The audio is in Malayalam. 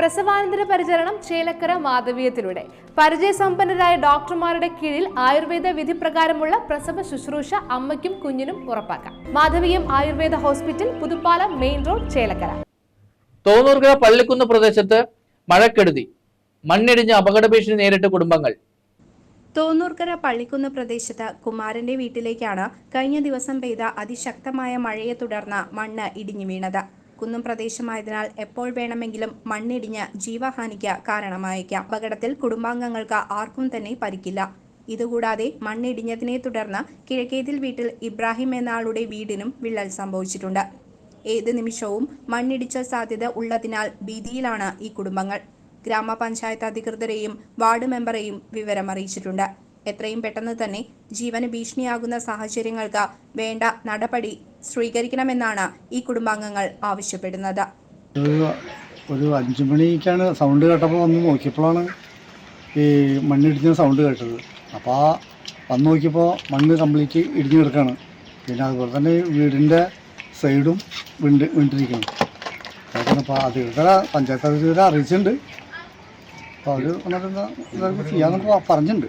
പ്രസവാനന്തര പരിചരണം ചേലക്കര മാധവീയത്തിലൂടെ. പരിചയസമ്പന്നരായ ഡോക്ടർമാരുടെ കീഴിൽ ആയുർവേദ വിധി പ്രകാരമുള്ള പ്രസവ ശുശ്രൂഷ അമ്മയ്ക്കും കുഞ്ഞിനും ഉറപ്പാക്കാം. Madhaveeyam Ayurveda hospital Puthuppalam main road Chelakkara. Thonnoorkara Pallikkunnu പ്രദേശത്ത് മഴക്കെടുതി. മണ്ണിടിഞ്ഞ് അപകട ഭീഷണി നേരിട്ട് കുടുംബങ്ങൾ. തോന്നൂർക്കര പള്ളിക്കുന്ന് പ്രദേശത്ത് കുമാരന്റെ വീട്ടിലേക്കാണ് കഴിഞ്ഞ ദിവസം പെയ്ത അതിശക്തമായ മഴയെ തുടർന്ന് മണ്ണ് ഇടിഞ്ഞു വീണത്. കുന്നും പ്രദേശമായതിനാൽ എപ്പോൾ വേണമെങ്കിലും മണ്ണിടിഞ്ഞ് ജീവഹാനിക്ക് കാരണമായേക്കാം. അപകടത്തിൽ കുടുംബാംഗങ്ങൾക്ക് ആർക്കും തന്നെ പരിക്കില്ല. ഇതുകൂടാതെ മണ്ണിടിഞ്ഞതിനെ തുടർന്ന് കിഴക്കേതിൽ വീട്ടിൽ ഇബ്രാഹിം എന്ന ആളുടെ വീടിനും വിള്ളൽ സംഭവിച്ചിട്ടുണ്ട്. ഏത് നിമിഷവും മണ്ണിടിച്ച സാധ്യത ഉള്ളതിനാൽ ഭീതിയിലാണ് ഈ കുടുംബങ്ങൾ. ഗ്രാമപഞ്ചായത്ത് അധികൃതരെയും വാർഡ് മെമ്പറെയും വിവരം അറിയിച്ചിട്ടുണ്ട് എത്രയും പെട്ടെന്ന് തന്നെ ജീവന് ഭീഷണിയാകുന്ന സാഹചര്യങ്ങൾക്ക് വേണ്ട നടപടി സ്വീകരിക്കണമെന്നാണ് ഈ കുടുംബാംഗങ്ങൾ ആവശ്യപ്പെടുന്നത്. ഒരു അഞ്ചു മണിക്കാണ് സൗണ്ട് കേട്ടപ്പോൾ വന്ന് നോക്കിയപ്പോഴാണ് ഈ മണ്ണിടിഞ്ഞ സൗണ്ട് കേട്ടത്. അപ്പോൾ ആ വന്ന് നോക്കിയപ്പോൾ മണ്ണ് കംപ്ലീറ്റ് ഇടിഞ്ഞു കിടക്കുകയാണ്. പിന്നെ അതുപോലെ തന്നെ വീടിന്റെ സൈഡും വീണ്ട് വീണ്ടിരിക്കണം അപ്പോൾ അധികൃതരെ പഞ്ചായത്ത് അധികൃതരെ അറിയിച്ചിട്ടുണ്ട്. അപ്പോൾ അവർ ചെയ്യാമെന്നൊക്കെ പറഞ്ഞിട്ടുണ്ട്.